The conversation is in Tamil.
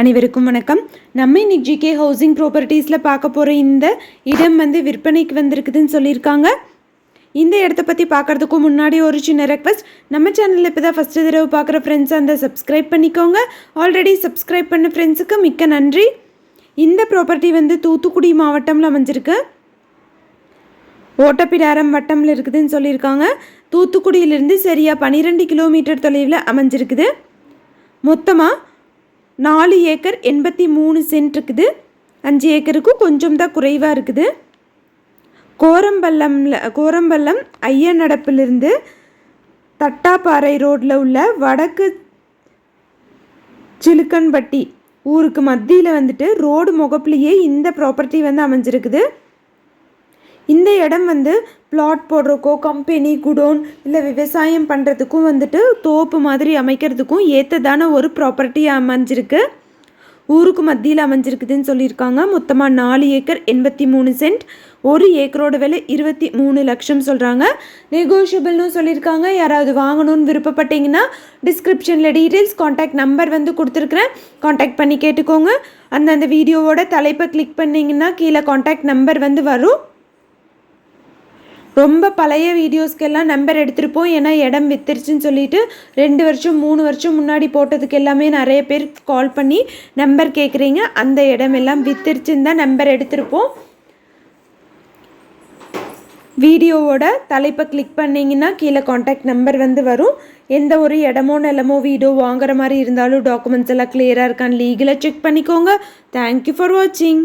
அனைவருக்கும் வணக்கம். நம்ம இன்னைக்கு ஜிகே ஹவுசிங் ப்ராப்பர்ட்டிஸில் பார்க்க போகிற இந்த இடம் வந்து விற்பனைக்கு வந்திருக்குதுன்னு சொல்லியிருக்காங்க. இந்த இடத்த பற்றி பார்க்குறதுக்கு முன்னாடி ஒரு சின்ன ரெக்வஸ்ட் நம்ம சேனலில் இப்போ தான் ஃபஸ்ட்டு தடவை பார்க்குற ஃப்ரெண்ட்ஸ் அந்த சப்ஸ்கிரைப் பண்ணிக்கோங்க. ஆல்ரெடி சப்ஸ்கிரைப் பண்ண ஃப்ரெண்ட்ஸுக்கு மிக்க நன்றி. இந்த ப்ராப்பர்ட்டி வந்து தூத்துக்குடி மாவட்டம்ல அமைஞ்சிருக்கு. ஓட்டப்பிடாரம் வட்டம்ல இருக்குதுன்னு சொல்லியிருக்காங்க. தூத்துக்குடியிலிருந்து சரியாக பன்னிரெண்டு கிலோமீட்டர் தொலைவில் அமைஞ்சிருக்குது. மொத்தமாக நாலு ஏக்கர் எண்பத்தி மூணு சென்ட் இருக்குது. அஞ்சு ஏக்கருக்கும் கொஞ்சம் தான் குறைவாக இருக்குது. கோரம்பள்ளம்ல கோரம்பள்ளம் ஐயநடப்பிலிருந்து தட்டாப்பாறை ரோட்டில் உள்ள வடக்கு சிலுக்கன்பட்டி ஊருக்கு மத்தியில் வந்துட்டு ரோடு முகப்புலேயே இந்த ப்ராப்பர்ட்டி வந்து அமைஞ்சிருக்குது. இந்த இடம் வந்து பிளாட் போடுறக்கோ கம்பெனி குடோன் இல்லை விவசாயம் பண்ணுறதுக்கும் வந்துட்டு தோப்பு மாதிரி அமைக்கிறதுக்கும் ஏற்றதான ஒரு ப்ராப்பர்ட்டி அமைஞ்சிருக்கு. ஊருக்கு மத்தியில் அமைஞ்சிருக்குதுன்னு சொல்லியிருக்காங்க. மொத்தமாக நாலு ஏக்கர் எண்பத்தி மூணு சென்ட். ஒரு ஏக்கரோட விலை இருபத்தி மூணு லட்சம் சொல்கிறாங்க நெகோஷியபிள்னு சொல்லியிருக்காங்க. யாராவது வாங்கணும்னு விருப்பப்பட்டீங்கன்னா டிஸ்கிரிப்ஷனில் டீட்டெயில்ஸ் காண்டாக்ட் நம்பர் வந்து கொடுத்துருக்குறேன். காண்டாக்ட் பண்ணி கேட்டுக்கோங்க. அந்தந்த வீடியோவோட தலைப்பை கிளிக் பண்ணிங்கன்னா கீழே காண்டாக்ட் நம்பர் வந்து வரும். ரொம்ப பழைய வீடியோஸ்க்கெல்லாம் நம்பர் எடுத்திருப்போம். ஏன்னா இடம் வித்துருச்சுன்னு சொல்லிட்டு ரெண்டு வருஷம் மூணு வருஷம் முன்னாடி போட்டதுக்கு எல்லாமே நிறைய பேர் கால் பண்ணி நம்பர் கேட்குறீங்க அந்த இடம் எல்லாம் வித்துருச்சுன்னு தான் நம்பர் எடுத்திருப்போம். வீடியோவோட தலைப்பை கிளிக் பண்ணிங்கன்னா கீழே காண்டாக்ட் நம்பர் வந்து வரும். எந்த ஒரு இடமோ நிலமோ வீடோ வாங்குற மாதிரி இருந்தாலும் டாக்குமெண்ட்ஸ் எல்லாம் கிளியராக இருக்கான்னு லீகலாக செக் பண்ணிக்கோங்க. தேங்க்யூ ஃபார் வாட்சிங்